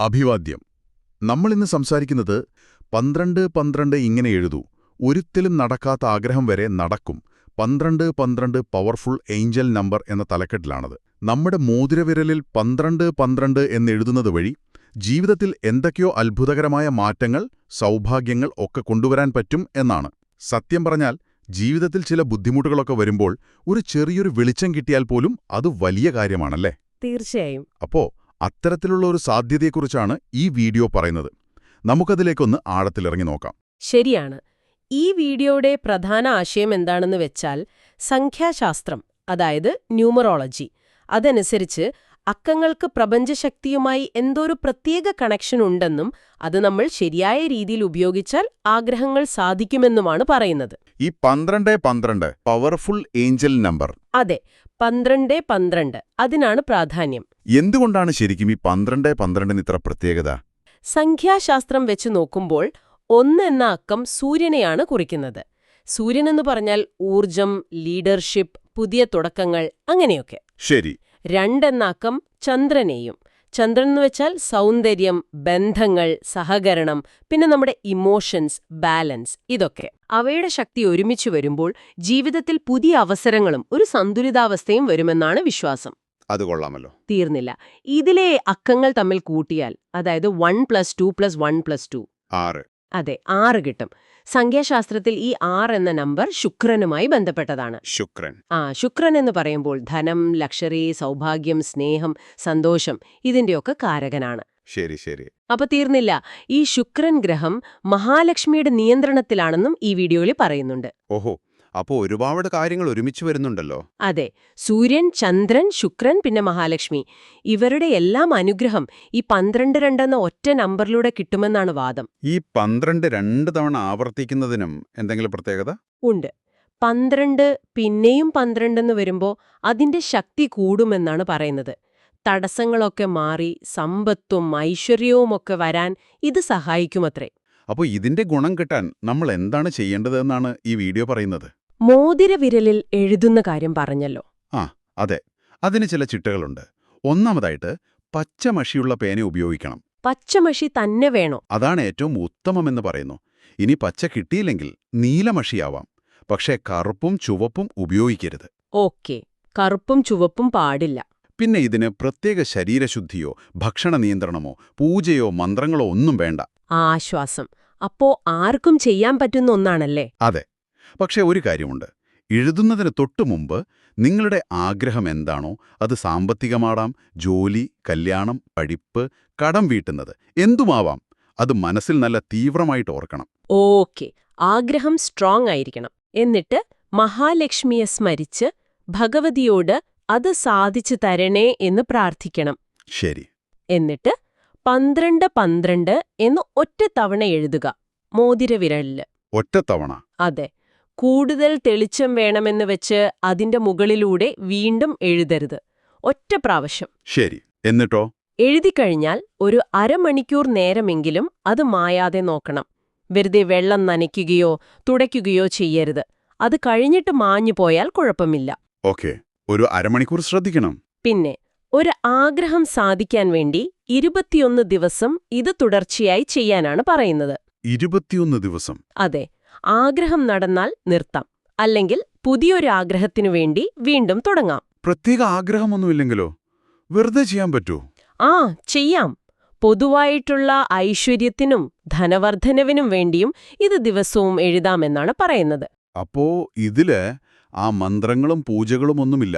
അഭിവാദ്യം. നമ്മളിന്ന് സംസാരിക്കുന്നത് പന്ത്രണ്ട് പന്ത്രണ്ട് ഇങ്ങനെ എഴുതൂ. ഒരിക്കലും നടക്കാത്ത ആഗ്രഹം വരെ നടക്കും. പന്ത്രണ്ട് പന്ത്രണ്ട് പവർഫുൾ ഏഞ്ചൽ നമ്പർ എന്ന തലക്കെട്ടിലാണത്. നമ്മുടെ മോതിരവിരലിൽ പന്ത്രണ്ട് പന്ത്രണ്ട് എന്നെഴുതുന്നത് വഴി ജീവിതത്തിൽ എന്തൊക്കെയോ അത്ഭുതകരമായ മാറ്റങ്ങൾ സൗഭാഗ്യങ്ങൾ ഒക്കെ കൊണ്ടുവരാൻ പറ്റും എന്നാണ്. സത്യം പറഞ്ഞാൽ ജീവിതത്തിൽ ചില ബുദ്ധിമുട്ടുകളൊക്കെ വരുമ്പോൾ ഒരു ചെറിയൊരു വെളിച്ചം കിട്ടിയാൽ പോലും അത് വലിയ കാര്യമാണല്ലേ? തീർച്ചയായും. അപ്പോ അത്തരത്തിലുള്ള ഒരു സാധ്യതയെക്കുറിച്ചാണ് ഈ വീഡിയോ പറയുന്നത്. നമുക്കതിലേക്കൊന്ന് ആഴത്തിലിറങ്ങി നോക്കാം. ശരിയാണ്. ഈ വീഡിയോയുടെ പ്രധാന ആശയം എന്താണെന്ന് വെച്ചാൽ സംഖ്യാശാസ്ത്രം അതായത് ന്യൂമറോളജി. അതനുസരിച്ച് അക്കങ്ങൾക്ക് പ്രപഞ്ചശക്തിയുമായി എന്തോ ഒരു പ്രത്യേക കണക്ഷൻ ഉണ്ടെന്നും അത് നമ്മൾ ശരിയായ രീതിയിൽ ഉപയോഗിച്ചാൽ ആഗ്രഹങ്ങൾ സാധിക്കുമെന്നുമാണ് പറയുന്നത്. ഈ പന്ത്രണ്ട് പന്ത്രണ്ട് പവർഫുൾ ഏഞ്ചൽ നമ്പർ അതെ പന്ത്രണ്ട് പന്ത്രണ്ട്. അതിനാണ് പ്രാധാന്യം. എന്തുകൊണ്ടാണ് ശരിക്കും ഈ പന്ത്രണ്ട് പന്ത്രണ്ടിന് ഇത്ര പ്രത്യേകത? സംഖ്യാശാസ്ത്രം വെച്ച് നോക്കുമ്പോൾ ഒന്ന് എന്ന അക്കം സൂര്യനെയാണ് കുറിക്കുന്നത്. സൂര്യനെന്ന് പറഞ്ഞാൽ ഊർജം ലീഡർഷിപ്പ് പുതിയ തുടക്കങ്ങൾ അങ്ങനെയൊക്കെ. ശരി. രണ്ടെന്ന അക്കം ചന്ദ്രനെയും. ചന്ദ്രൻ എന്ന് വെച്ചാൽ സൗന്ദര്യം ബന്ധങ്ങൾ സഹകരണം പിന്നെ നമ്മുടെ ഇമോഷൻസ് ബാലൻസ് ഇതൊക്കെ. അവയുടെ ശക്തി ഒരുമിച്ച് വരുമ്പോൾ ജീവിതത്തിൽ പുതിയ അവസരങ്ങളും ഒരു സന്തുലിതാവസ്ഥയും വരുമെന്നാണ് വിശ്വാസം. അത് കൊള്ളാമല്ലോ. തീർന്നില്ല. ഇതിലെ അക്കങ്ങൾ തമ്മിൽ കൂട്ടിയാൽ അതായത് one plus two plus one plus two ആറ്. അതെ ആറ് കിട്ടും. സംഖ്യാശാസ്ത്രത്തിൽ ഈ ആറ് എന്ന നമ്പർ ശുക്രനുമായി ബന്ധപ്പെട്ടതാണ്. ശുക്രൻ. ആ ശുക്രൻ എന്ന് പറയുമ്പോൾ ധനം ലക്ഷറി സൗഭാഗ്യം സ്നേഹം സന്തോഷം ഇതിന്റെയൊക്കെ കാരകനാണ്. ശരി ശരി. അപ്പൊ തീർന്നില്ല. ഈ ശുക്രൻ ഗ്രഹം മഹാലക്ഷ്മിയുടെ നിയന്ത്രണത്തിലാണെന്നും ഈ വീഡിയോയിൽ പറയുന്നുണ്ട്. ഓഹോ അപ്പോ ഒരുപാട് കാര്യങ്ങൾ ഒരുമിച്ച് വരുന്നുണ്ടല്ലോ. അതെ. സൂര്യൻ ചന്ദ്രൻ ശുക്രൻ പിന്നെ മഹാലക്ഷ്മി. ഇവരുടെ എല്ലാം അനുഗ്രഹം ഈ പന്ത്രണ്ട് രണ്ടെന്ന ഒറ്റ നമ്പറിലൂടെ കിട്ടുമെന്നാണ് വാദം. ഈ പന്ത്രണ്ട് രണ്ട് തവണ ആവർത്തിക്കുന്നതിനും എന്തെങ്കിലും പ്രത്യേകത? ഉണ്ട്. പന്ത്രണ്ട് പിന്നെയും പന്ത്രണ്ടെന്ന് വരുമ്പോൾ അതിന്റെ ശക്തി കൂടുമെന്നാണ് പറയുന്നത്. തടസ്സങ്ങളൊക്കെ മാറി സമ്പത്തും ഐശ്വര്യവും ഒക്കെ വരാൻ ഇത് സഹായിക്കുമത്രേ. അപ്പോൾ ഇതിന്റെ ഗുണം കിട്ടാൻ നമ്മൾ എന്താണ് ചെയ്യേണ്ടതെന്നാണ് ഈ വീഡിയോ പറയുന്നത്? മോതിരവിരലിൽ എഴുതുന്ന കാര്യം പറഞ്ഞല്ലോ. ആ അതെ. അതിന് ചില ചിട്ടകളുണ്ട്. ഒന്നാമതായിട്ട് പച്ചമഷിയുള്ള പേന ഉപയോഗിക്കണം. പച്ചമഷി തന്നെ വേണോ? അതാണ് ഏറ്റവും ഉത്തമമെന്ന് പറയുന്നു. ഇനി പച്ച കിട്ടിയില്ലെങ്കിൽ നീലമഷിയാവാം. പക്ഷേ കറുപ്പും ചുവപ്പും ഉപയോഗിക്കരുത്. ഓക്കെ. കറുപ്പും ചുവപ്പും പാടില്ല. പിന്നെ ഇതിന് പ്രത്യേക ശരീരശുദ്ധിയോ ഭക്ഷണ നിയന്ത്രണമോ പൂജയോ മന്ത്രങ്ങളോ ഒന്നും വേണ്ട. ആശ്വാസം. അപ്പോ ആർക്കും ചെയ്യാൻ പറ്റുന്ന ഒന്നാണല്ലേ? അതെ. പക്ഷേ ഒരു കാര്യമുണ്ട്. എഴുതുന്നതിന് തൊട്ടു മുമ്പ് നിങ്ങളുടെ ആഗ്രഹം എന്താണോ അത് സാമ്പത്തികമാടാം ജോലി കല്യാണം പഠിപ്പ് കടം വീട്ടുന്നത് എന്തുമാവാം? അത് മനസ്സിൽ നല്ല തീവ്രമായിട്ട് ഓർക്കണം. ഓക്കെ. ആഗ്രഹം സ്ട്രോങ് ആയിരിക്കണം. എന്നിട്ട് മഹാലക്ഷ്മിയെ സ്മരിച്ച് ഭഗവതിയോട് അത് സാധിച്ചു തരണേ എന്ന് പ്രാർത്ഥിക്കണം. ശരി. എന്നിട്ട് പന്ത്രണ്ട് പന്ത്രണ്ട് എന്ന് ഒറ്റ തവണ എഴുതുക. മോതിരവിരലിൽ. ഒറ്റത്തവണ അതെ. കൂടുതൽ തെളിച്ചം വേണമെന്ന് വെച്ച് അതിന്റെ മുകളിലൂടെ വീണ്ടും എഴുതരുത്. ഒറ്റ പ്രാവശ്യം. ശരി. എന്നിട്ടോ? എഴുതിക്കഴിഞ്ഞാൽ ഒരു അരമണിക്കൂർ നേരമെങ്കിലും അത് മായാതെ നോക്കണം. വെറുതെ വെള്ളം നനയ്ക്കുകയോ തുടയ്ക്കുകയോ ചെയ്യരുത്. അത് കഴിഞ്ഞിട്ട് മാഞ്ഞു പോയാൽ കുഴപ്പമില്ല. ഓക്കെ. ഒരു അരമണിക്കൂർ ശ്രദ്ധിക്കണം. പിന്നെ ഒരു ആഗ്രഹം സാധിക്കാൻ വേണ്ടി ഇരുപത്തിയൊന്ന് ദിവസം ഇത് തുടർച്ചയായി ചെയ്യാനാണ് പറയുന്നത്. ഇരുപത്തിയൊന്ന് ദിവസം. അതെ. ആഗ്രഹം നടന്നാൽ നിർത്താം. അല്ലെങ്കിൽ പുതിയൊരു ആഗ്രഹത്തിനു വേണ്ടി വീണ്ടും തുടങ്ങാം. പ്രത്യേക ആഗ്രഹമൊന്നുമില്ലെങ്കിലോ? വെറുതെ ചെയ്യാൻ പറ്റൂ? ആ ചെയ്യാം. പൊതുവായിട്ടുള്ള ഐശ്വര്യത്തിനും ധനവർദ്ധനവിനും വേണ്ടിയും ഇത് ദിവസവും എഴുതാമെന്നാണ് പറയുന്നത്. അപ്പോ ഇതിൽ ആ മന്ത്രങ്ങളും പൂജകളും ഒന്നുമില്ല.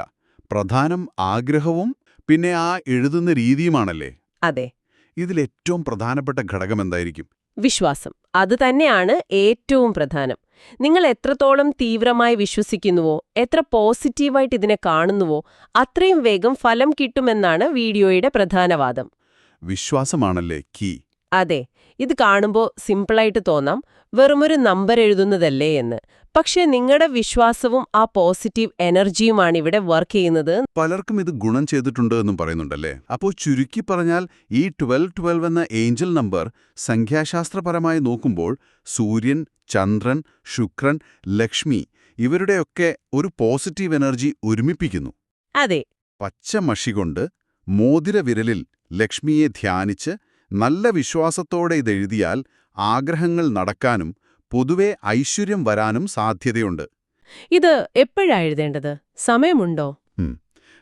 പ്രധാനം ആഗ്രഹവും പിന്നെ ആ എഴുതുന്ന രീതിയുമാണല്ലേ? അതെ. ഇതിലേറ്റവും പ്രധാനപ്പെട്ട ഘടകം എന്തായിരിക്കും വിശ്വാസം. അത് തന്നെയാണ് ഏറ്റവും പ്രധാനം. നിങ്ങൾ എത്രത്തോളം തീവ്രമായി വിശ്വസിക്കുന്നുവോ എത്ര പോസിറ്റീവായിട്ട് ഇതിനെ കാണുന്നുവോ അത്രയും വേഗം ഫലം കിട്ടുമെന്നാണ് വീഡിയോയുടെ പ്രധാനവാദം വിശ്വാസമാണല്ലേ കീ? അതെ ഇത് കാണുമ്പോൾ സിമ്പിളായിട്ട് തോന്നാം. വെറുമൊരു നമ്പർ എഴുതുന്നതല്ലേ എന്ന്. പക്ഷേ നിങ്ങളുടെ വിശ്വാസവും ആ പോസിറ്റീവ് എനർജിയുമാണ് ഇവിടെ വർക്ക് ചെയ്യുന്നത്. പലർക്കും ഇത് ഗുണം ചെയ്തിട്ടുണ്ട് എന്നും പറയുന്നുണ്ടല്ലേ? അപ്പോൾ ചുരുക്കി പറഞ്ഞാൽ ഈ ട്വൽവ് ട്വൽവ് എന്ന ഏഞ്ചൽ നമ്പർ സംഖ്യാശാസ്ത്രപരമായി നോക്കുമ്പോൾ സൂര്യൻ ചന്ദ്രൻ ശുക്രൻ ലക്ഷ്മി ഇവരുടെയൊക്കെ ഒരു പോസിറ്റീവ് എനർജി ഒരുമിപ്പിക്കുന്നു. അതെ. പച്ച മഷി കൊണ്ട് മോതിരവിരലിൽ ലക്ഷ്മിയെ ധ്യാനിച്ച് നല്ല വിശ്വാസത്തോടെ ഇതെഴുതിയാൽ ആഗ്രഹങ്ങൾ നടക്കാനും പൊതുവെ ഐശ്വര്യം വരാനും സാധ്യതയുണ്ട്. ഇത് എപ്പോഴാ എഴുതേണ്ടത്? സമയമുണ്ടോ?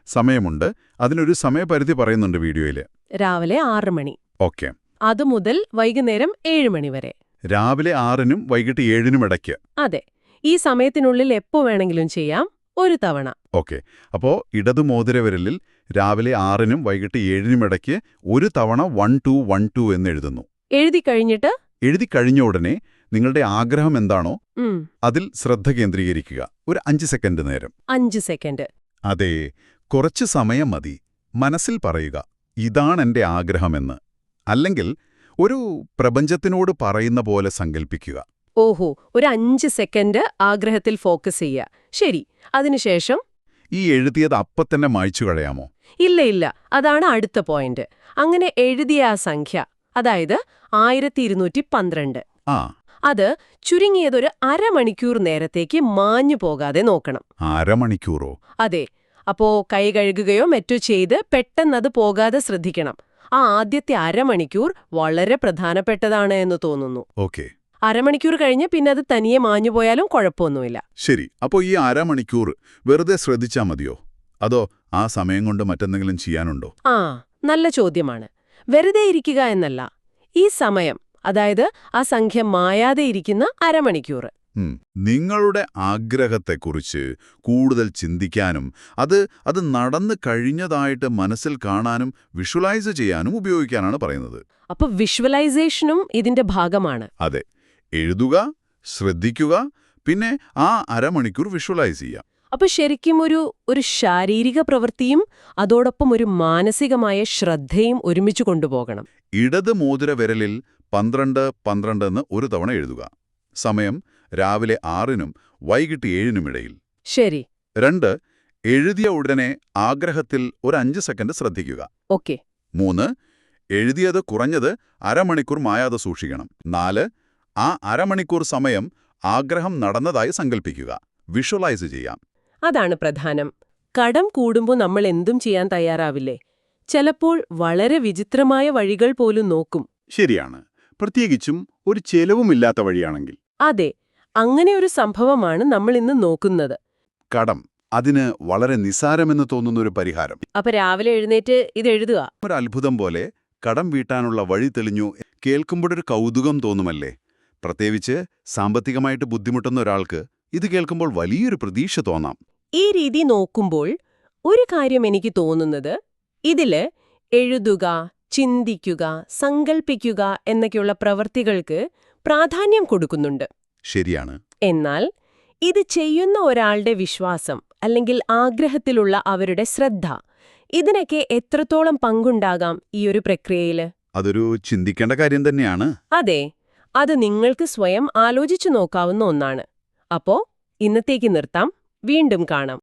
സമയമുണ്ട്. അതിനൊരു സമയപരിധി പറയുന്നുണ്ട് വീഡിയോയിൽ രാവിലെ ആറ് മണി. ഓക്കെ. അത് മുതൽ വൈകുന്നേരം ഏഴ് മണി വരെ. രാവിലെ ആറിനും വൈകിട്ട് ഏഴിനും ഇടയ്ക്ക്. അതെ. ഈ സമയത്തിനുള്ളിൽ എപ്പോ വേണമെങ്കിലും ചെയ്യാം. ഒരു തവണ. ഓക്കെ. അപ്പോ ഇടതു മോതിരവിരലിൽ രാവിലെ ആറിനും വൈകിട്ട് ഏഴിനും ഇടയ്ക്ക് ഒരു തവണ വൺ ടു വൺ ടു എന്ന് എഴുതുന്നു. എഴുതി കഴിഞ്ഞിട്ട്? എഴുതി കഴിഞ്ഞ ഉടനെ നിങ്ങളുടെ ആഗ്രഹം എന്താണോ അതിൽ ശ്രദ്ധ കേന്ദ്രീകരിക്കുക. ഒരു അഞ്ച് സെക്കൻഡ് നേരം. അഞ്ച് സെക്കൻഡ്. അതെ കുറച്ച് സമയം മതി. മനസ്സിൽ പറയുക ഇതാണ് എന്റെ ആഗ്രഹമെന്ന്. അല്ലെങ്കിൽ ഒരു പ്രപഞ്ചത്തിനോട് പറയുന്ന പോലെ സങ്കൽപ്പിക്കുക. ഓഹോ ഒരു അഞ്ച് സെക്കൻഡ് ആഗ്രഹത്തിൽ ഫോക്കസ് ചെയ്യുക. ശരി അതിനുശേഷം ഈ എഴുതിയത് അപ്പത്തന്നെ മായ്ച്ചു കളയാമോ? ഇല്ല ഇല്ല. അതാണ് അടുത്ത പോയിന്റ്. അങ്ങനെ എഴുതിയ ആ സംഖ്യ അതായത് ആയിരത്തി ഇരുന്നൂറ്റി പന്ത്രണ്ട് ആ. അത് ചുരുങ്ങിയതൊരു അരമണിക്കൂർ നേരത്തേക്ക് മാഞ്ഞു പോകാതെ നോക്കണം. അരമണിക്കൂറോ? അതെ. അപ്പോ കൈ കഴുകുകയോ മറ്റോ ചെയ്ത് പെട്ടെന്നത് പോകാതെ ശ്രദ്ധിക്കണം. ആ ആദ്യത്തെ അരമണിക്കൂർ വളരെ പ്രധാനപ്പെട്ടതാണ് എന്ന് തോന്നുന്നു. ഓക്കെ. അരമണിക്കൂർ കഴിഞ്ഞ് പിന്നെ അത് തനിയെ മാഞ്ഞു പോയാലും കുഴപ്പമൊന്നുമില്ല. ശരി അപ്പോൾ ഈ അരമണിക്കൂർ വെറുതെ ശ്രദ്ധിച്ചാ മതിയോ? അതോ ആ സമയം കൊണ്ട് മറ്റെന്തെങ്കിലും ചെയ്യാനുണ്ടോ? ആ നല്ല ചോദ്യമാണ്. വെറുതെ ഇരിക്കുക എന്നല്ല. ഈ സമയം അതായത് ആ സംഖ്യ മായാതെ ഇരിക്കുന്ന അരമണിക്കൂർ. നിങ്ങളുടെ ആഗ്രഹത്തെക്കുറിച്ച് കൂടുതൽ ചിന്തിക്കാനും അത് അത് നടന്നു കഴിഞ്ഞതായിട്ട് മനസ്സിൽ കാണാനും വിഷ്വലൈസ് ചെയ്യാനും ഉപയോഗിക്കാനാണ് പറയുന്നത്. അപ്പൊ വിഷ്വലൈസേഷനും ഇതിന്റെ ഭാഗമാണ്. അതെ. എഴുതുക ശ്രദ്ധിക്കുക പിന്നെ ആ അരമണിക്കൂർ വിഷ്വലൈസ് ചെയ്യുക. അപ്പൊ ശരിക്കും ഒരു ഒരു ശാരീരിക പ്രവൃത്തിയും അതോടൊപ്പം ഒരു മാനസികമായ ശ്രദ്ധയും ഒരുമിച്ച് കൊണ്ടുപോകണം. ഇടത് മോതിര വിരലിൽ പന്ത്രണ്ട് പന്ത്രണ്ട് എന്ന് ഒരു തവണ എഴുതുക. സമയം രാവിലെ ആറിനും വൈകിട്ട് ഏഴിനുമിടയിൽ ശരി. രണ്ട് എഴുതിയ ഉടനെ ആഗ്രഹത്തിൽ ഒരു അഞ്ച് സെക്കൻഡ് ശ്രദ്ധിക്കുക. ഓക്കെ. മൂന്ന് എഴുതിയത് കുറഞ്ഞത് അരമണിക്കൂർ മായാതെ സൂക്ഷിക്കണം. നാല് ആ അരമണിക്കൂർ സമയം ആഗ്രഹം നടന്നതായി സങ്കല്പിക്കുക വിഷ്വലൈസ് ചെയ്യാം. അതാണ് പ്രധാനം. കടം കൂടുമ്പോൾ നമ്മൾ എന്തും ചെയ്യാൻ തയ്യാറാവില്ലേ? ചിലപ്പോൾ വളരെ വിചിത്രമായ വഴികൾ പോലും നോക്കും. ശരിയാണ്. പ്രത്യേകിച്ചും ഒരു ചെലവുമില്ലാത്ത വഴിയാണെങ്കിൽ. അതെ. അങ്ങനെ ഒരു സംഭവമാണ് നമ്മൾ ഇന്ന് നോക്കുന്നത്. കടം. അതിന് വളരെ നിസാരമെന്ന് തോന്നുന്ന ഒരു പരിഹാരം. അപ്പൊ രാവിലെ എഴുന്നേറ്റ് ഇത് എഴുതുക. ഒരു അത്ഭുതം പോലെ കടം വീട്ടാനുള്ള വഴി തെളിഞ്ഞു. കേൾക്കുമ്പോഴൊരു കൗതുകം തോന്നുമല്ലേ? പ്രത്യേകിച്ച് സാമ്പത്തികമായിട്ട് ബുദ്ധിമുട്ടുന്ന ഒരാൾക്ക് ഇത് കേൾക്കുമ്പോൾ വലിയൊരു പ്രതീക്ഷ തോന്നാം. ഈ രീതി നോക്കുമ്പോൾ ഒരു കാര്യം എനിക്ക് തോന്നുന്നത് ഇതിൽ എഴുതുക ചിന്തിക്കുക സങ്കൽപ്പിക്കുക എന്നൊക്കെയുള്ള പ്രവൃത്തികൾക്ക് പ്രാധാന്യം കൊടുക്കുന്നുണ്ട്. ശരിയാണ്. എന്നാൽ ഇത് ചെയ്യുന്ന ഒരാളുടെ വിശ്വാസം അല്ലെങ്കിൽ ആഗ്രഹത്തിലുള്ള അവരുടെ ശ്രദ്ധ ഇതിനൊക്കെ എത്രത്തോളം പങ്കുണ്ടാകാം ഈ ഒരു പ്രക്രിയയിൽ? അതൊരു ചിന്തിക്കേണ്ട കാര്യം തന്നെയാണ്. അതെ. അത് നിങ്ങൾക്ക് സ്വയം ആലോചിച്ചു നോക്കാവുന്ന ഒന്നാണ്. അപ്പോ ഇന്നത്തേക്ക് നിർത്താം. വീണ്ടും കാണാം.